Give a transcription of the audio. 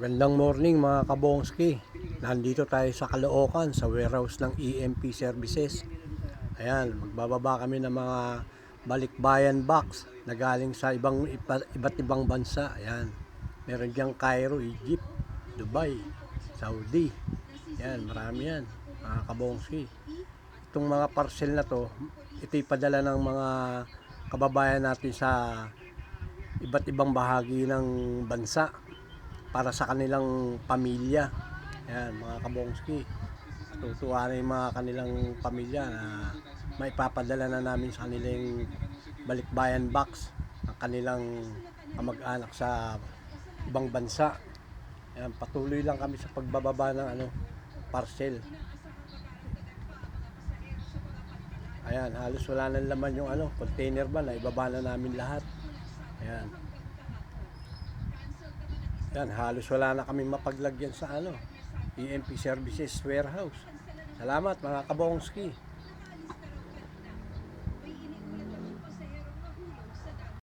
Magandang morning mga kabongski. Nandito tayo sa Caloocan sa warehouse ng EMP Services. Ayan, magbababa kami ng mga balikbayan box na galing sa ibang iba- iba't ibang bansa. Ayan. Meron diyang Cairo, Egypt, Dubai, Saudi. Ayan, marami yan. Mga kabongski. Itong mga parcel na to, ito'y padala ng mga kababayan natin sa iba't ibang bahagi ng bansa para sa kanilang pamilya. Ayan, mga kabongski. Tutuwa na yung mga kanilang pamilya na maipapadala na namin sa kanilang balikbayan box ang kanilang kamag-anak sa ibang bansa. Ayan, patuloy lang kami sa pagbababa ng ano, parcel. Ayan, halos wala nang laman yung ano, container ba na ibaba na namin lahat. Ayan. Yan, halos wala na kami mapaglagyan sa ano, EMP Services Warehouse. Salamat mga kabongski.